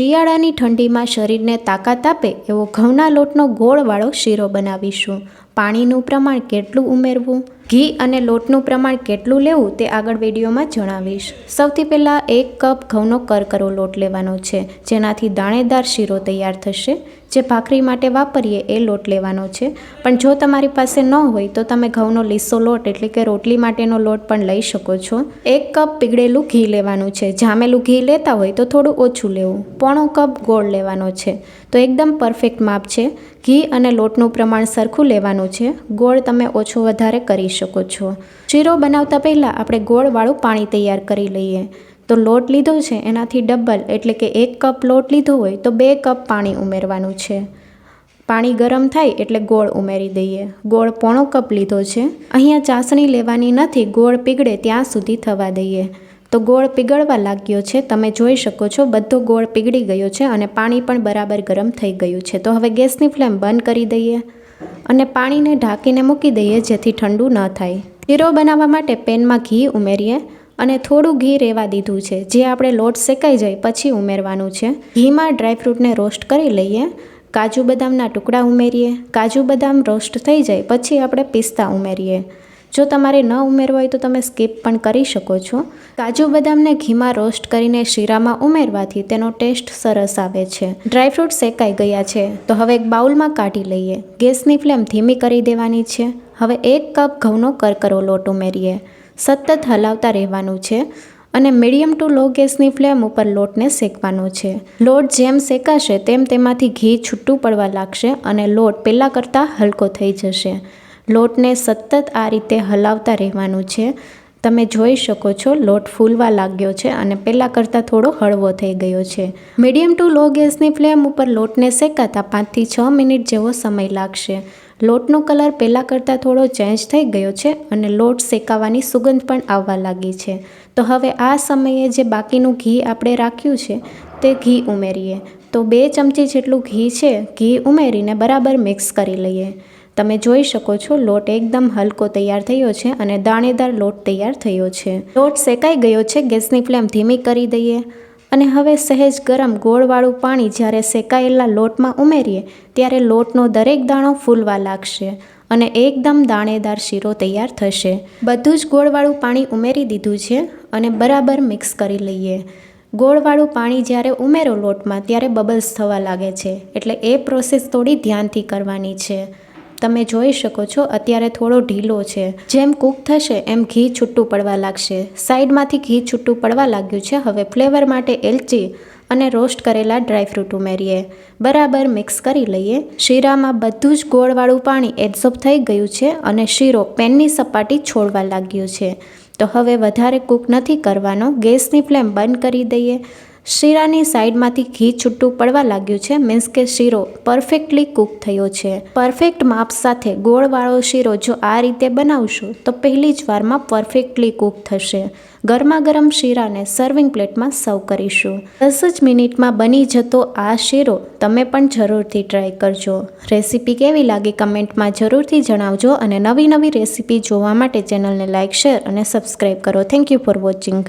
શિયાળાની ઠંડીમાં શરીરને તાકાત આપે એવો ઘઉંના લોટનો ગોળવાળો શીરો બનાવીશું. પાણીનું પ્રમાણ કેટલું ઉમેરવું? ઘી અને લોટનું પ્રમાણ કેટલું લેવું તે આગળ વિડીયોમાં જણાવીશ. સૌથી પહેલાં એક કપ ઘઉંનો કરકરો લોટ લેવાનો છે, જેનાથી દાણેદાર શીરો તૈયાર થશે. જે ભાખરી માટે વાપરીએ એ લોટ લેવાનો છે. પણ જો તમારી પાસે ન હોય તો તમે ઘઉંનો લીસો લોટ એટલે કે રોટલી માટેનો લોટ પણ લઈ શકો છો. એક કપ પીગળેલું ઘી લેવાનું છે. જામેલું ઘી લેતા હોય તો થોડું ઓછું લેવું. પોણો કપ ગોળ લેવાનો છે. તો એકદમ પરફેક્ટ માપ છે. ઘી અને લોટનું પ્રમાણ સરખું લેવાનું છે. ગોળ તમે ઓછો વધારે કરી શકો છો. શીરો બનાવતા પહેલાં આપણે ગોળવાળું પાણી તૈયાર કરી લઈએ. તો લોટ લીધો છે, એનાથી ડબલ, એટલે કે એક કપ લોટ લીધો હોય તો બે કપ પાણી ઉમેરવાનું છે. પાણી ગરમ થાય એટલે ગોળ ઉમેરી દઈએ. ગોળ પોણો કપ લીધો છે. અહીંયા ચાસણી લેવાની નથી, ગોળ પીગળે ત્યાં સુધી થવા દઈએ. તો ગોળ પીગળવા લાગ્યો છે, તમે જોઈ શકો છો, બધો ગોળ પીગળી ગયો છે અને પાણી પણ બરાબર ગરમ થઈ ગયું છે. તો હવે ગેસની ફ્લેમ બંધ કરી દઈએ. અને પાણીને ઢાંકીને મૂકી દઈએ જેથી ઠંડુ ન થાય. શીરો બનાવવા માટે પેનમાં ઘી ઉમેરીએ અને થોડું ઘી રહેવા દીધું છે. જે આપણે લોટ શેકાઈ જાય પછી ઉમેરવાનું છે. ઘીમાં ડ્રાયફ્રૂટને રોસ્ટ કરી લઈએ. કાજુ બદામના ટુકડા ઉમેરીએ. કાજુ બદામ રોસ્ટ થઈ જાય પછી આપણે પિસ્તા ઉમેરીએ. જો તમારે ન ઉમેરવા હોય તો તમે સ્કીપ પણ કરી શકો છો. કાજુ બદામને ઘીમાં રોસ્ટ કરીને શીરામાં ઉમેરવાથી તેનો ટેસ્ટ સરસ આવે છે. ડ્રાયફ્રૂટ શેકાઈ ગયા છે. તો હવે એક બાઉલમાં કાઢી લઈએ. ગેસની ફ્લેમ ધીમી કરી દેવાની છે. હવે એક કપ ઘઉંનો કરકરો લોટ ઉમેરીએ. સતત હલાવતા રહેવાનું છે અને મીડિયમ ટુ લો ગેસની ફ્લેમ ઉપર લોટને શેકવાનો છે. લોટ જેમ શેકાશે તેમ તેમાંથી ઘી છૂટું પડવા લાગશે અને લોટ પહેલાં કરતાં હલકો થઈ જશે. લોટને સતત આ રીતે હલાવતા રહેવાનું છે. તમે જોઈ શકો છો, લોટ ફૂલવા લાગ્યો છે અને પહેલાં કરતાં થોડો હળવો થઈ ગયો છે. મીડિયમ ટુ લો ગેસની ફ્લેમ ઉપર લોટને શેકાતા પાંચથી છ મિનિટ જેવો સમય લાગશે. લોટનો કલર પહેલાં કરતાં થોડો ચેન્જ થઈ ગયો છે અને લોટ શેકાવાની સુગંધ પણ આવવા લાગી છે. તો હવે આ સમયે જે બાકીનું ઘી આપણે રાખ્યું છે તે ઘી ઉમેરીએ. તો બે ચમચી જેટલું ઘી છે, ઘી ઉમેરીને બરાબર મિક્સ કરી લઈએ. તમે જોઈ શકો છો, લોટ એકદમ હલકો તૈયાર થયો છે અને દાણેદાર લોટ તૈયાર થયો છે. લોટ શેકાઈ ગયો છે, ગેસની ફ્લેમ ધીમી કરી દઈએ અને હવે સહેજ ગરમ ગોળવાળું પાણી જ્યારે શેકાયેલા લોટમાં ઉમેરીએ ત્યારે લોટનો દરેક દાણો ફૂલવા લાગશે અને એકદમ દાણેદાર શીરો તૈયાર થશે. બધું જ ગોળવાળું પાણી ઉમેરી દીધું છે અને બરાબર મિક્સ કરી લઈએ. ગોળવાળું પાણી જ્યારે ઉમેરો લોટમાં ત્યારે બબલ્સ થવા લાગે છે, એટલે એ પ્રોસેસ થોડી ધ્યાનથી કરવાની છે. તમે જોઈ શકો છો, અત્યારે થોડો ઢીલો છે. જેમ કૂક થશે, એમ ઘી છૂટું પડવા લાગશે. સાઈડમાંથી ઘી છૂટું પડવા લાગ્યું છે. હવે ફ્લેવર માટે એલચી અને રોસ્ટ કરેલા ડ્રાયફ્રૂટ ઉમેરીએ. બરાબર મિક્સ કરી લઈએ. શીરામાં બધું જ ગોળવાળું પાણી એબ્ઝોર્બ થઈ ગયું છે અને શીરો પેનની સપાટી છોડવા લાગ્યું છે. તો હવે વધારે કૂક નથી કરવાનો. ગેસની ફ્લેમ બંધ કરી દઈએ. શીરાની સાઈડમાંથી ઘી છૂટું પડવા લાગ્યું છે મીન્સ કે શીરો પરફેક્ટલી કૂક થયો છે. પરફેક્ટ માપ સાથે ગોળવાળો શીરો જો આ રીતે બનાવશો, તો પહેલી જ વારમાં પરફેક્ટલી કૂક થશે. ગરમા ગરમ શીરાને સર્વિંગ પ્લેટમાં સર્વ કરીશું. દસ જ મિનિટમાં બની જતો આ શીરો તમે પણ જરૂરથી ટ્રાય કરજો. રેસીપી કેવી લાગી કમેન્ટમાં જરૂરથી જણાવજો અને નવી નવી રેસીપી જોવા માટે ચેનલને લાઇક શેર અને સબસ્ક્રાઈબ કરો. Thank you for watching